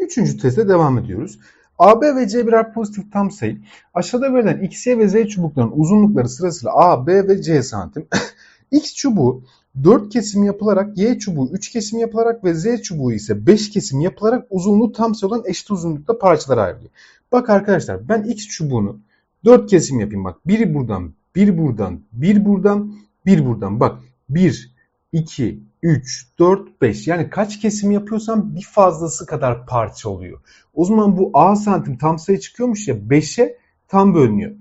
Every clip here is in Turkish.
Üçüncü teste devam ediyoruz. AB ve C birer pozitif tam sayı. Aşağıda verilen X, Y ve Z çubuklarının uzunlukları sırasıyla A, B ve C santim. X çubuğu 4 kesim yapılarak, Y çubuğu 3 kesim yapılarak ve Z çubuğu ise 5 kesim yapılarak uzunluğu tam sayı olan eşit uzunlukta parçalara ayrılıyor. Bak arkadaşlar ben X çubuğunu 4 kesim yapayım bak. Biri buradan, bir buradan, bir buradan, bir buradan. Bak 1, 2, 3, 4, 5. Yani kaç kesim yapıyorsam bir fazlası kadar parça oluyor. O zaman bu A santim tam sayı çıkıyormuş ya 5'e tam bölünüyor.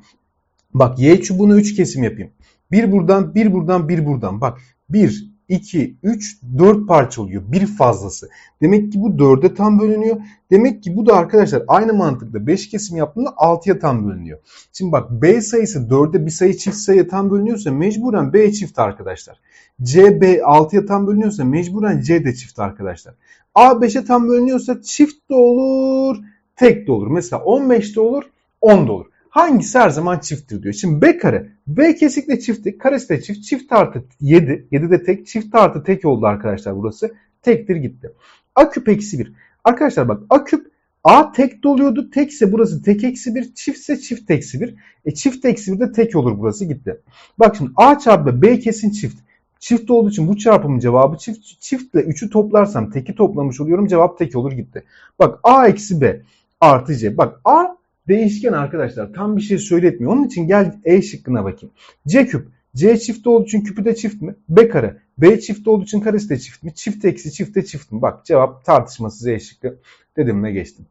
Bak Y çubuğunu 3 kesim yapayım. Bir buradan, bir buradan, bir buradan. Bak 1, 2, 3, 4 parça oluyor. Bir fazlası. Demek ki bu 4'e tam bölünüyor. Demek ki bu da arkadaşlar aynı mantıkla 5 kesim yaptığında 6'ya tam bölünüyor. Şimdi bak B sayısı 4'e bir sayı çift sayıya tam bölünüyorsa mecburen B çift arkadaşlar. C, B 6'ya tam bölünüyorsa mecburen C de çift arkadaşlar. A 5'e tam bölünüyorsa çift de olur, tek de olur. Mesela 15'te olur, 10 da olur. Hangisi her zaman çifttir diyor. Şimdi B kare. B kesinlikle çifttir. Karesi de çift. Çift artı 7. 7 de tek. Çift artı tek oldu arkadaşlar burası. Tektir gitti. A küp eksi 1. Arkadaşlar bak A küp A tek doluyordu. Tekse burası tek eksi 1. Çiftse çift eksi 1. E çift eksi 1 de tek olur burası gitti. Bak şimdi A çarpı B kesin çift. Çift olduğu için bu çarpımın cevabı çift. Çiftle 3'ü toplarsam teki toplamış oluyorum. Cevap tek olur gitti. Bak A eksi B artı C. Bak A değişken arkadaşlar. Tam bir şey söyletmiyor. Onun için gel E şıkkına bakayım. C küp. C çift olduğu için küpü de çift mi? B kare. B çift olduğu için karesi de çift mi? Çift eksi çift de çift mi? Bak cevap tartışmasız E şıkkı. Dedim geçtim.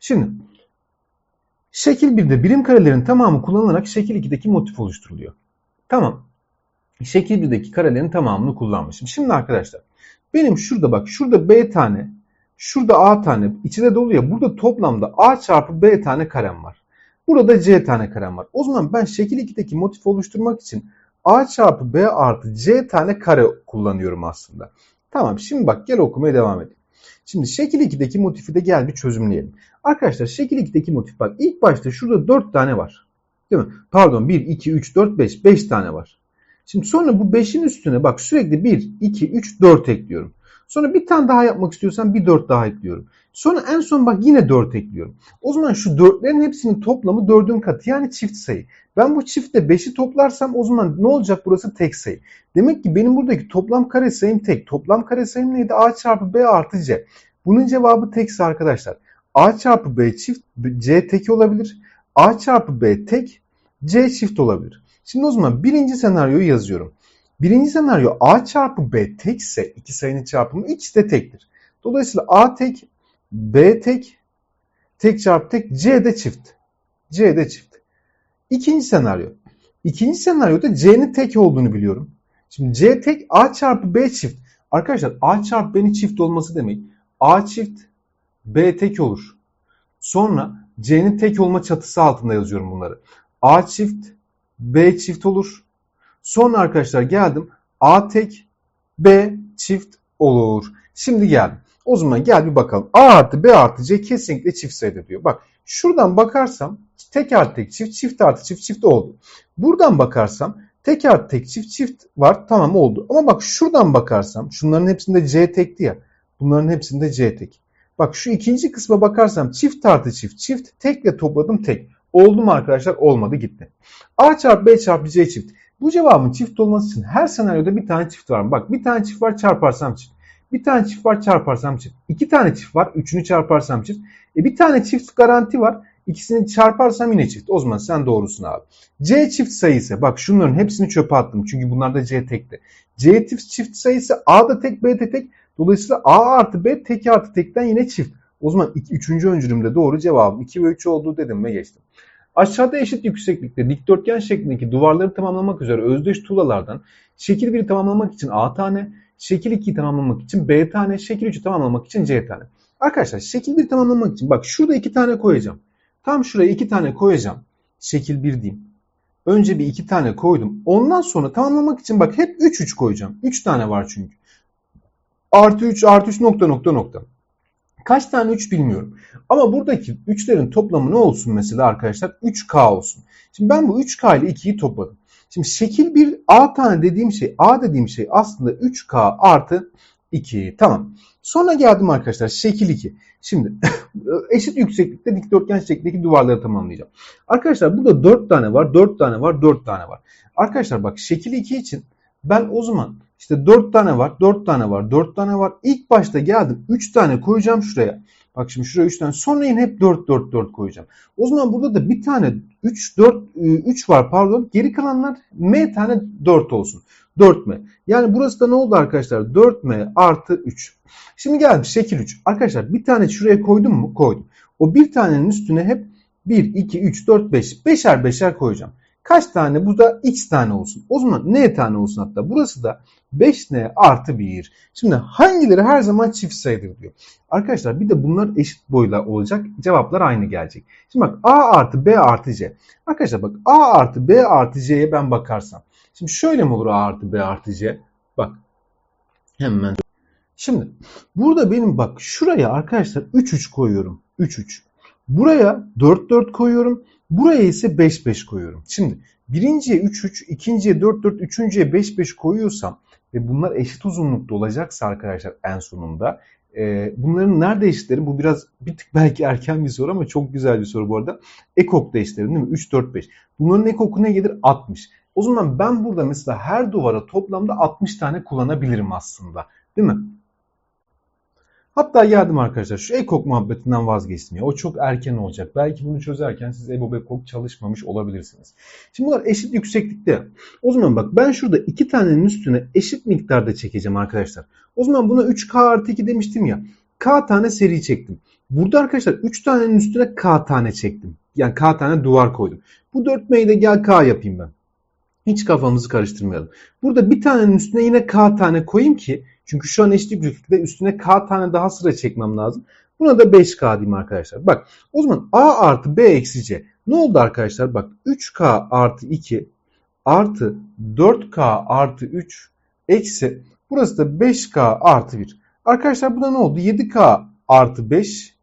Şimdi şekil 1'de birim karelerin tamamı kullanılarak şekil 2'deki motif oluşturuluyor. Tamam. Şekil 1'deki karelerin tamamını kullanmışım. Şimdi arkadaşlar benim şurada bak şurada B tane şurada A tane içine dolu ya burada toplamda A çarpı B tane karem var. Burada C tane karem var. O zaman ben şekil 2'deki motif oluşturmak için A çarpı B artı C tane kare kullanıyorum aslında. Tamam şimdi bak gel okumaya devam edelim. Şimdi şekil 2'deki motifi de gel bir çözümleyelim. Arkadaşlar şekil 2'deki motif bak ilk başta şurada 4 tane var. Değil mi? Pardon 1, 2, 3, 4, 5. 5 tane var. Şimdi sonra bu 5'in üstüne bak sürekli 1, 2, 3, 4 ekliyorum. Sonra bir tane daha yapmak istiyorsam bir 4 daha ekliyorum. Sonra en son bak yine 4 ekliyorum. O zaman şu 4'lerin hepsinin toplamı 4'ün katı yani çift sayı. Ben bu çiftle 5'i toplarsam o zaman ne olacak burası tek sayı. Demek ki benim buradaki toplam kare sayım tek. Toplam kare sayım neydi? A çarpı B artı C. Bunun cevabı tekse arkadaşlar. A çarpı B çift C tek olabilir. A çarpı B tek C çift olabilir. Şimdi o zaman birinci senaryoyu yazıyorum. Birinci senaryo A çarpı B tekse iki sayının çarpımı X de tektir. Dolayısıyla A tek, B tek, tek çarpı tek, C de çift. C de çift. İkinci senaryo. İkinci senaryoda C'nin tek olduğunu biliyorum. Şimdi C tek A çarpı B çift. Arkadaşlar A çarpı B'nin çift olması demek. A çift B tek olur. Sonra C'nin tek olma çatısı altında yazıyorum bunları. A çift B çift olur. Sonra arkadaşlar geldim. A tek B çift olur. Şimdi geldim. O zaman gel bir bakalım. A artı B artı C kesinlikle çift sayıda diyor. Bak şuradan bakarsam tek artı tek çift, çift artı çift, çift oldu. Buradan bakarsam tek artı tek çift, çift var. Tamam oldu. Ama bak şuradan bakarsam şunların hepsinde C tekti ya. Bunların hepsinde C tek. Bak şu ikinci kısma bakarsam çift artı çift, çift tekle topladım tek. Oldu mu arkadaşlar? Olmadı gitti. A çarpı B çarpı C çift. Bu cevabın çift olması için her senaryoda bir tane çift var? Bak bir tane çift var çarparsam çift. Bir tane çift var çarparsam çift. İki tane çift var. Üçünü çarparsam çift. E bir tane çift garanti var. İkisini çarparsam yine çift. O zaman sen doğrusun abi. C çift sayısı. Bak şunların hepsini çöpe attım. Çünkü bunlar da C tekti. C çift çift sayısı A da tek B de tek. Dolayısıyla A artı B tek artı tekten yine çift. O zaman iki, üçüncü öncülümde doğru cevabım 2 ve 3 olduğu dedim ve geçtim. Aşağıda eşit yükseklikte dikdörtgen şeklindeki duvarları tamamlamak üzere özdeş tuğlalardan şekil 1'i tamamlamak için A tane, şekil 2'yi tamamlamak için B tane, şekil 3'ü tamamlamak için C tane. Arkadaşlar şekil 1 tamamlamak için bak şurada 2 tane koyacağım. Tam şuraya 2 tane koyacağım. Şekil 1 diyeyim. Önce bir 2 tane koydum. Ondan sonra tamamlamak için bak hep 3 3 koyacağım. 3 tane var çünkü. Artı 3 artı 3 nokta nokta nokta. Kaç tane 3 bilmiyorum. Ama buradaki 3'lerin toplamı ne olsun mesela arkadaşlar? 3K olsun. Şimdi ben bu 3K ile 2'yi topladım. Şimdi şekil 1 A tane dediğim şey, A dediğim şey aslında 3K artı 2. Tamam. Sonra geldim arkadaşlar şekil 2. Şimdi eşit yükseklikte dikdörtgen şeklindeki duvarları tamamlayacağım. Arkadaşlar burada 4 tane var, 4 tane var, 4 tane var. Arkadaşlar bak şekil 2 için ben o zaman işte 4 tane var, 4 tane var, 4 tane var. İlk başta geldim 3 tane koyacağım şuraya. Bak şimdi şuraya 3 tane. Sonra yine hep 4 4 4 koyacağım. O zaman burada da bir tane 3 4 3 var pardon. Geri kalanlar m tane 4 olsun. 4m. Yani burası da ne oldu arkadaşlar? 4m artı 3. Şimdi geldim şekil 3. Arkadaşlar bir tane şuraya koydum mu? Koydum. O bir tanenin üstüne hep 1, 2, 3, 4, 5. Beşer beşer koyacağım. Kaç tane? Bu da x tane olsun. O zaman n tane olsun hatta. Burası da 5n artı 1. Şimdi hangileri her zaman çift sayıdır diyor. Arkadaşlar bir de bunlar eşit boyla olacak. Cevaplar aynı gelecek. Şimdi bak a artı b artı c. Arkadaşlar bak a artı b artı c'ye ben bakarsam. Şimdi şöyle mi olur a artı b artı c? Bak hemen. Şimdi burada benim bak şuraya arkadaşlar 3 3 koyuyorum. 3 3. Buraya 4 4 koyuyorum. Buraya ise 5 5 koyuyorum. Şimdi birinciye 3 3, ikinciye 4 4, üçüncüye 5 5 koyuyorsam ve bunlar eşit uzunlukta olacaksa arkadaşlar en sonunda e, bunların nerede eşitleri? Bu biraz bir tık belki erken bir soru ama çok güzel bir soru bu arada. Ekok'ta eşitleri değil mi? 3 4 5. Bunların ekoku ne gelir? 60. O zaman ben burada mesela her duvara toplamda 60 tane kullanabilirim aslında. Değil mi? Hatta geldim arkadaşlar şu EKOK muhabbetinden vazgeçtim ya. O çok erken olacak. Belki bunu çözerken siz EBOB EKOK çalışmamış olabilirsiniz. Şimdi bunlar eşit yükseklikte. O zaman bak ben şurada iki tanenin üstüne eşit miktarda çekeceğim arkadaşlar. O zaman buna 3K artı 2 demiştim ya. K tane seri çektim. Burada arkadaşlar 3 tanenin üstüne K tane çektim. Yani K tane duvar koydum. Bu 4M'yi de gel K yapayım ben. Hiç kafamızı karıştırmayalım. Burada bir tanenin üstüne yine K tane koyayım ki çünkü şu an eşitlik büyüklükte üstüne K tane daha sıra çekmem lazım. Buna da 5K diyeyim arkadaşlar. Bak o zaman A artı B eksi C. Ne oldu arkadaşlar? Bak 3K artı 2 artı 4K artı 3 eksi burası da 5K artı 1. Arkadaşlar bu da ne oldu? 7K artı 5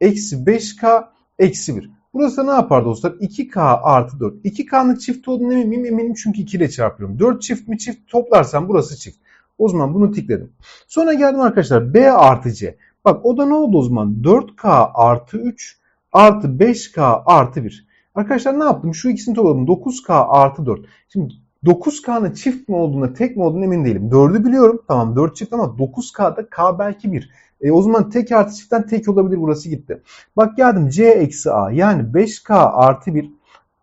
eksi 5K eksi 1. Burası da ne yapar dostlar? 2K artı 4. 2K'nın çift olduğunu eminim eminim çünkü 2 ile çarpıyorum. 4 çift mi çift toplarsam burası çift. O zaman bunu tikledim. Sonra geldim arkadaşlar B artı C. Bak o da ne oldu o zaman? 4K artı 3 artı 5K artı 1. Arkadaşlar ne yaptım? Şu ikisini topladım. 9K artı 4. Şimdi 9K'nın çift mi olduğuna tek mi olduğuna emin değilim. 4'ü biliyorum. Tamam 4 çift ama 9K'da K belki 1. E, o zaman tek artı çiftten tek olabilir burası gitti. Bak geldim C eksi A yani 5K artı 1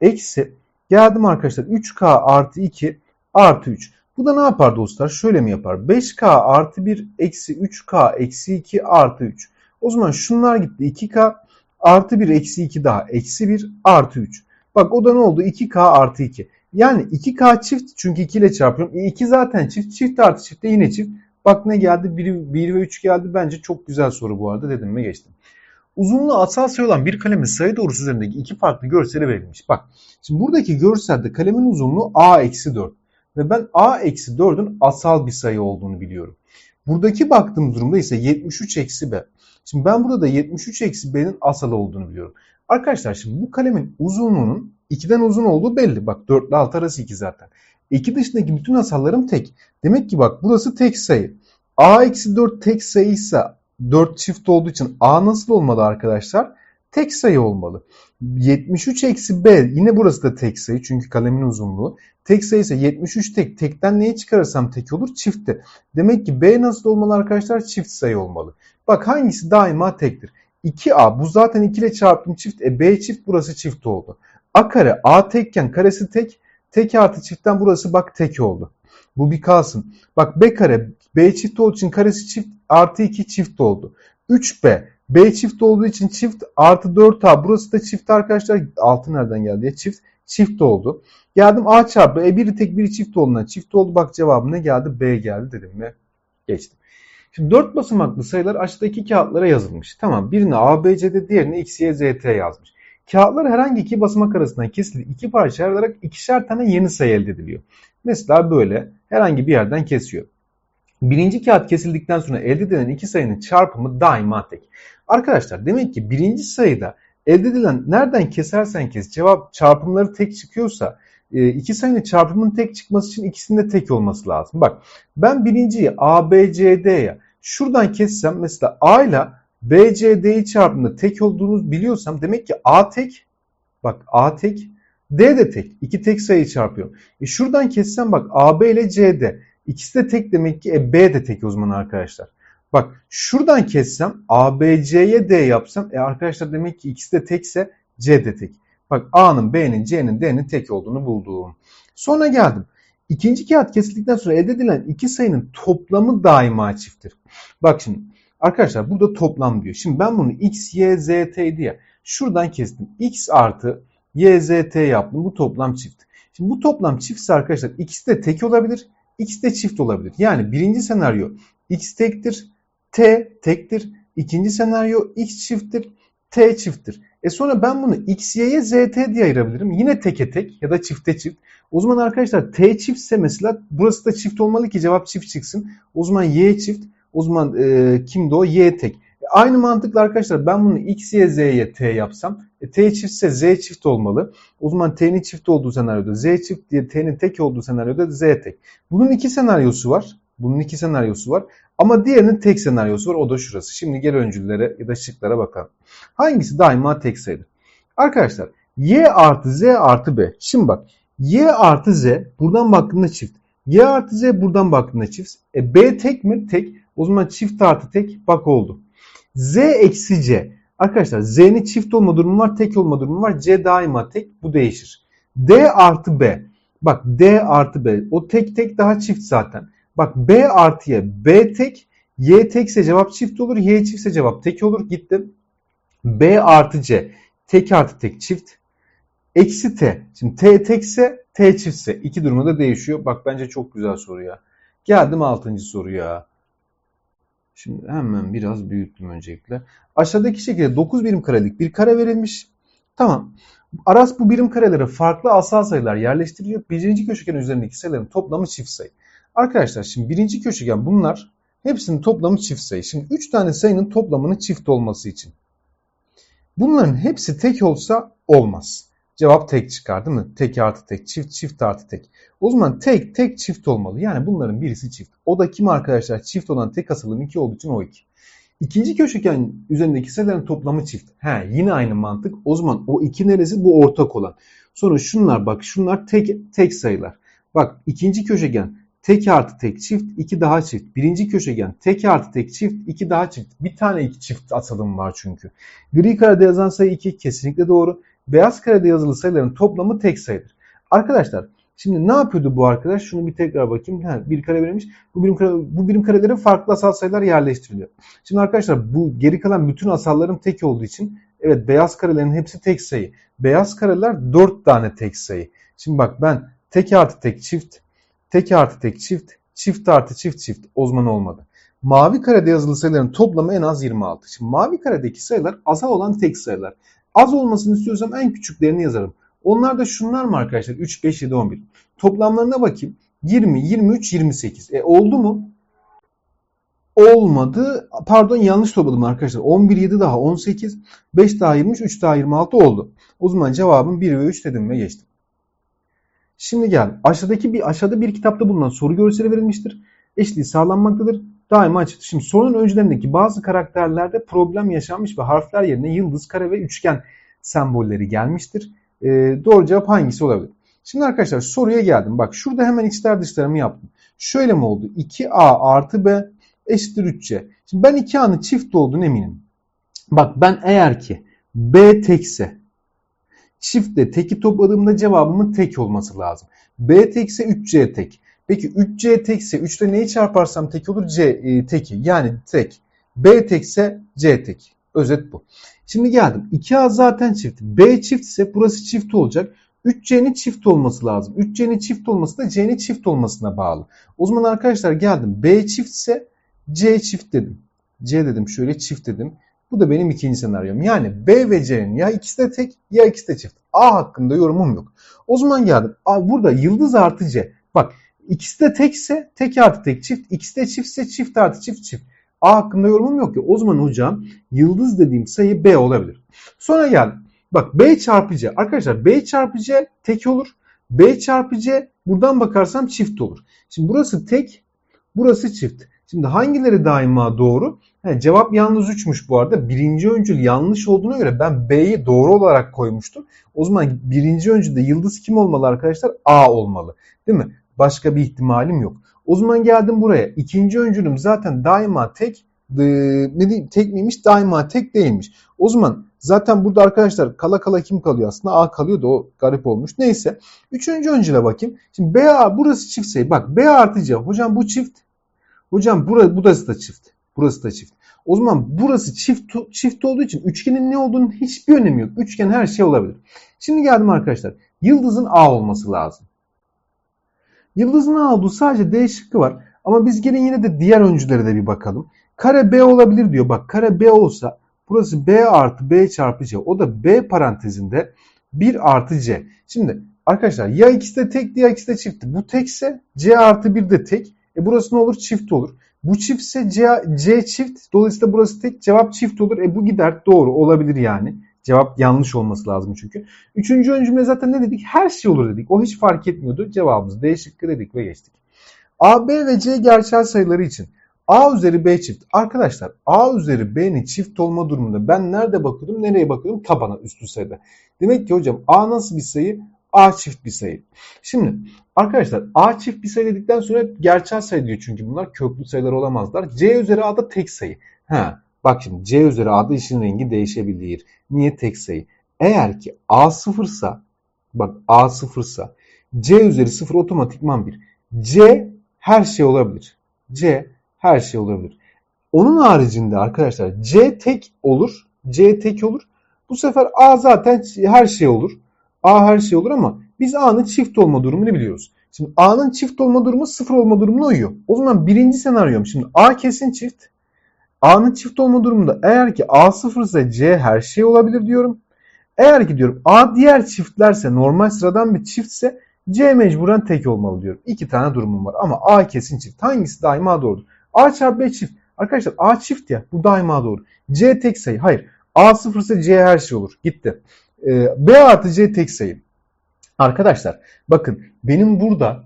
eksi geldim arkadaşlar 3K artı 2 artı 3. Bu da ne yapar dostlar? Şöyle mi yapar? 5K artı 1 eksi 3K eksi 2 artı 3. O zaman şunlar gitti. 2K artı 1 eksi 2 daha eksi 1 artı 3. Bak o da ne oldu? 2K artı 2. Yani 2K çift çünkü 2 ile çarpıyorum. E 2 zaten çift. Çift artı çift de yine çift. Bak ne geldi? 1, 1 ve 3 geldi. Bence çok güzel soru bu arada dedim mi geçtim. Uzunluğu asal sayı olan bir kalemin sayı doğrusu üzerindeki iki farklı görseli verilmiş. Bak şimdi buradaki görselde kalemin uzunluğu A eksi 4. Ve ben A eksi 4'ün asal bir sayı olduğunu biliyorum. Buradaki baktığımız durumda ise 73 eksi B. Şimdi ben burada 73 eksi B'nin asal olduğunu biliyorum. Arkadaşlar şimdi bu kalemin uzunluğunun 2'den uzun olduğu belli. Bak 4 ile 6 arası 2 zaten. 2 dışındaki bütün asallarım tek. Demek ki bak burası tek sayı. A eksi 4 tek sayıysa 4 çift olduğu için A nasıl olmalı arkadaşlar? Tek sayı olmalı. 73 eksi B yine burası da tek sayı çünkü kalemin uzunluğu. Tek sayı ise 73 tek. Tekten neyi çıkarırsam tek olur? Çiftte. Demek ki B nasıl olmalı arkadaşlar? Çift sayı olmalı. Bak hangisi daima tektir? 2A bu zaten 2 ile çarptım çift. E B çift burası çift oldu. A kare A tekken karesi tek. Tek artı çiftten burası bak tek oldu. Bu bir kalsın. Bak B kare B çift olduğu için karesi çift artı 2 çift oldu. 3B B çift olduğu için çift artı 4A. Burası da çift arkadaşlar. 6 nereden geldi ya? Çift. Çift oldu. Geldim A çarpı. E biri tek biri çift olduğundan çift oldu. Bak cevabım ne geldi? B geldi dedim mi? Geçtim. Şimdi 4 basamaklı sayılar aşağıdaki kağıtlara yazılmış. Tamam birini A, B, C'de diğerini X, Y, Z, T yazmış. Kağıtlar herhangi iki basamak arasından kesilip iki parça ayrılarak ikişer tane yeni sayı elde ediliyor. Mesela böyle herhangi bir yerden kesiyor. Birinci kağıt kesildikten sonra elde edilen iki sayının çarpımı daima tek. Arkadaşlar demek ki birinci sayıda elde edilen nereden kesersen kes cevap çarpımları tek çıkıyorsa e, iki sayının çarpımının tek çıkması için ikisinin de tek olması lazım. Bak ben birinciyi A, B, C, D ya şuradan kessem mesela A ile B, C, D'yi çarpımında tek olduğunu biliyorsam demek ki A tek bak A tek D de tek. İki tek sayı çarpıyor. E şuradan kessem bak AB ile CD. İkisi de tek demek ki e, B de tek o zaman arkadaşlar. Bak şuradan kessem ABC'ye D yapsam e arkadaşlar demek ki ikisi de tekse C de tek. Bak A'nın, B'nin, C'nin, D'nin tek olduğunu buldum. Sonra geldim. İkinci kağıt kesildikten sonra elde edilen iki sayının toplamı daima çifttir. Bak şimdi arkadaşlar burada toplam diyor. Şimdi ben bunu x, y, z, t diye şuradan kestim. x artı y, z, t yaptım. Bu toplam çift. Şimdi bu toplam çiftse arkadaşlar ikisi de tek olabilir. X de çift olabilir. Yani birinci senaryo x tektir, t tektir. İkinci senaryo x çifttir, t çifttir. E sonra ben bunu x, y'ye z, t diye ayırabilirim. Yine teke tek ya da çifte çift. O zaman arkadaşlar t çiftse mesela burası da çift olmalı ki cevap çift çıksın. O zaman y çift. O zaman e, kimdi o? Y tek. Aynı mantıkla arkadaşlar ben bunu x, y, z'ye t yapsam e, t çiftse z çift olmalı. O zaman t'nin çift olduğu senaryoda z çift diye t'nin tek olduğu senaryoda z tek. Bunun iki senaryosu var. Bunun iki senaryosu var. Ama diğerinin tek senaryosu var. O da şurası. Şimdi gel öncüllere ya da şıklara bakalım. Hangisi daima tek sayıdır? Arkadaşlar y artı z artı b. Şimdi bak y artı z buradan baktığında çift. y artı z buradan baktığında çift. E, b tek mi? Tek. O zaman çift artı tek bak oldu. Z eksi c. Arkadaşlar z'nin çift olma durumu var, tek olma durumu var. c daima tek. Bu değişir. d artı b. Bak d artı b. O tek tek daha çift zaten. Bak b artıya b tek. Y tekse cevap çift olur. Y çiftse cevap tek olur. Gittim. B artı C. Tek artı tek çift. Eksi T. Şimdi T tekse T çiftse. iki durumda da değişiyor. Bak bence çok güzel soru ya. Geldim altıncı soruya. Şimdi hemen biraz büyüttüm öncelikle. Aşağıdaki şekilde 9 birim karelik bir kare verilmiş. Tamam. Aras bu birim karelere farklı asal sayılar yerleştiriliyor. Birinci köşegen üzerindeki sayıların toplamı çift sayı. Arkadaşlar şimdi birinci köşegen bunlar hepsinin toplamı çift sayı. Şimdi 3 tane sayının toplamının çift olması için. Bunların hepsi tek olsa olmaz. Cevap tek çıkar değil mi? Tek artı tek, çift, çift artı tek. O zaman tek, tek, çift olmalı. Yani bunların birisi çift. O da kim arkadaşlar? Çift olan tek asılım 2 olduğu için o 2. İkinci köşegen üzerindeki sayıların toplamı çift. He, yine aynı mantık. O zaman o iki neresi? Bu ortak olan. Sonra şunlar bak şunlar tek tek sayılar. Bak ikinci köşegen tek artı tek çift, iki daha çift. Birinci köşegen tek artı tek çift, iki daha çift. Bir tane iki çift atılım var çünkü. Gri karede yazan sayı 2 kesinlikle doğru. Beyaz karede yazılı sayıların toplamı tek sayıdır. Arkadaşlar şimdi ne yapıyordu bu arkadaş? Şunu bir tekrar bakayım. Ha, bir kare verilmiş. Bu birim, kare, bu birim karelere farklı asal sayılar yerleştiriliyor. Şimdi arkadaşlar bu geri kalan bütün asalların tek olduğu için evet beyaz karelerin hepsi tek sayı. Beyaz kareler 4 tane tek sayı. Şimdi bak ben tek artı tek çift, tek artı tek çift, çift artı çift çift o zaman olmadı. Mavi karede yazılı sayıların toplamı en az 26. Şimdi mavi karedeki sayılar azal olan tek sayılar. Az olmasını istiyorsam en küçüklerini yazarım. Onlar da şunlar mı arkadaşlar? 3, 5, 7, 11. Toplamlarına bakayım. 20, 23, 28. E oldu mu? Olmadı. Pardon yanlış topladım arkadaşlar. 11, 7 daha 18, 5 daha 23, 3 daha 26 oldu. O zaman cevabım 1 ve 3 dedim ve geçtim. Şimdi gel. Aşağıdaki bir aşağıda bir kitapta bulunan soru görseli verilmiştir. Eşliği sağlanmaktadır. Daima açıktır. Şimdi sorunun öncelerindeki bazı karakterlerde problem yaşanmış ve harfler yerine yıldız, kare ve üçgen sembolleri gelmiştir. E, doğru cevap hangisi olabilir? Şimdi arkadaşlar soruya geldim. Bak şurada hemen içler dışlarımı yaptım. Şöyle mi oldu? 2A artı B eşittir 3C. Şimdi ben 2A'nın çift olduğunu eminim. Bak ben eğer ki B tekse çiftle teki topladığımda cevabımın tek olması lazım. B tekse 3C tek. Peki 3C tekse 3 ile neyi çarparsam tek olur? C e, teki yani tek. B tekse C tek. Özet bu. Şimdi geldim. 2A zaten çift. B çift ise burası çift olacak. 3C'nin çift olması lazım. 3C'nin çift olması da C'nin çift olmasına bağlı. O zaman arkadaşlar geldim. B çift ise C çift dedim. C dedim şöyle çift dedim. Bu da benim ikinci senaryom. Yani B ve C'nin ya ikisi de tek ya ikisi de çift. A hakkında yorumum yok. O zaman geldim. Burada yıldız artı C. Bak ikisi de tekse tek artı tek çift. İkisi de çiftse çift artı çift çift. A hakkında yorumum yok ki. O zaman hocam yıldız dediğim sayı B olabilir. Sonra geldim. Bak B çarpı C. Arkadaşlar B çarpı C tek olur. B çarpı C buradan bakarsam çift olur. Şimdi burası tek, burası çift. Şimdi hangileri daima doğru? He, cevap yalnız 3'müş bu arada. Birinci öncül yanlış olduğuna göre ben B'yi doğru olarak koymuştum. O zaman birinci öncülde yıldız kim olmalı arkadaşlar? A olmalı. Değil mi? Başka bir ihtimalim yok. O zaman geldim buraya. İkinci öncülüm zaten daima tek. E, ne diyeyim tek miymiş? Daima tek değilmiş. O zaman zaten burada arkadaşlar kala kala kim kalıyor aslında? A kalıyor da o garip olmuş. Neyse. Üçüncü öncüle bakayım. Şimdi B A burası çift sayı. Bak B artı C. Hocam bu çift. Hocam burası, burası da çift. Burası da çift. O zaman burası çift çift olduğu için üçgenin ne olduğunun hiçbir önemi yok. Üçgen her şey olabilir. Şimdi geldim arkadaşlar. Yıldızın A olması lazım. Yıldızın A olduğu sadece D şıkkı var. Ama biz gelin yine de diğer öncülere de bir bakalım. Kare B olabilir diyor. Bak kare B olsa burası B artı B çarpı C. O da B parantezinde 1 artı C. Şimdi arkadaşlar ya ikisi de tek ya ikisi de çiftti. Bu tekse C artı 1 de tek. E burası ne olur? Çift olur. Bu çiftse C, C çift. Dolayısıyla burası tek. Cevap çift olur. E bu gider. Doğru olabilir yani. Cevap yanlış olması lazım çünkü. Üçüncü ön cümle zaten ne dedik? Her şey olur dedik. O hiç fark etmiyordu. Cevabımız D şıkkı dedik ve geçtik. A, B ve C gerçel sayıları için A üzeri B çift. Arkadaşlar A üzeri B'nin çift olma durumunda ben nerede bakıyordum? Nereye bakıyordum? Tabana üstü sayıda. Demek ki hocam A nasıl bir sayı? A çift bir sayı. Şimdi arkadaşlar A çift bir sayı dedikten sonra gerçel sayı diyor çünkü bunlar köklü sayılar olamazlar. C üzeri A da tek sayı. Ha, bak şimdi C üzeri A'da işin rengi değişebilir. Niye tek sayı? Eğer ki A sıfırsa bak A sıfırsa C üzeri sıfır otomatikman bir. C her şey olabilir. C her şey olabilir. Onun haricinde arkadaşlar C tek olur. C tek olur. Bu sefer A zaten her şey olur. A her şey olur ama biz A'nın çift olma durumunu biliyoruz. Şimdi A'nın çift olma durumu sıfır olma durumuna uyuyor. O zaman birinci senaryom. Şimdi A kesin çift. A'nın çift olma durumunda eğer ki A sıfırsa C her şey olabilir diyorum. Eğer ki diyorum A diğer çiftlerse normal sıradan bir çiftse C mecburen tek olmalı diyorum. İki tane durumum var ama A kesin çift. Hangisi daima doğru? A çarpı B çift. Arkadaşlar A çift ya bu daima doğru. C tek sayı. Hayır. A sıfırsa C her şey olur. Gitti. Ee, B artı C tek sayı. Arkadaşlar bakın benim burada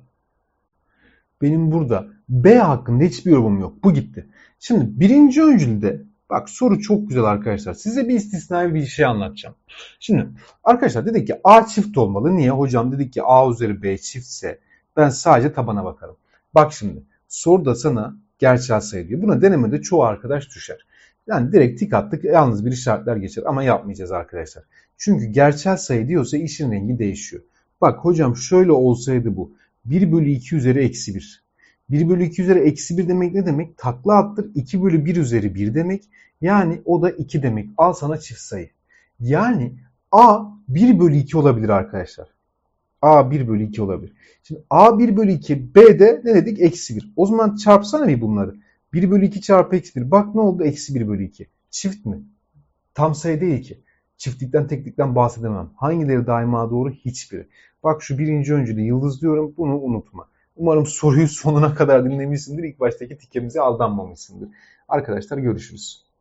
benim burada B hakkında hiçbir yorumum yok. Bu gitti. Şimdi birinci öncülde bak soru çok güzel arkadaşlar. Size bir istisnai bir şey anlatacağım. Şimdi arkadaşlar dedik ki A çift olmalı. Niye? Hocam dedik ki A üzeri B çiftse ben sadece tabana bakarım. Bak şimdi soruda sana gerçel sayı diyor. Buna denemede çoğu arkadaş düşer. Yani direkt tik attık yalnız bir işaretler geçer ama yapmayacağız arkadaşlar. Çünkü gerçel sayı diyorsa işin rengi değişiyor. Bak hocam şöyle olsaydı bu. 1 bölü 2 üzeri eksi 1. 1 bölü 2 üzeri eksi 1 demek ne demek? Takla attır 2 bölü 1 üzeri 1 demek. Yani o da 2 demek. Al sana çift sayı. Yani A 1 bölü 2 olabilir arkadaşlar. A 1 bölü 2 olabilir. Şimdi A 1 bölü 2 B de ne dedik? Eksi 1. O zaman çarpsana bir bunları. 1 bölü 2 çarpı eksi 1. Bak ne oldu? Eksi 1 bölü 2. Çift mi? Tam sayı değil ki. Çiftlikten teklikten bahsedemem. Hangileri daima doğru? Hiçbiri. Bak şu birinci öncülü yıldız diyorum. Bunu unutma. Umarım soruyu sonuna kadar dinlemişsindir. İlk baştaki tikemize aldanmamışsındır. Arkadaşlar görüşürüz.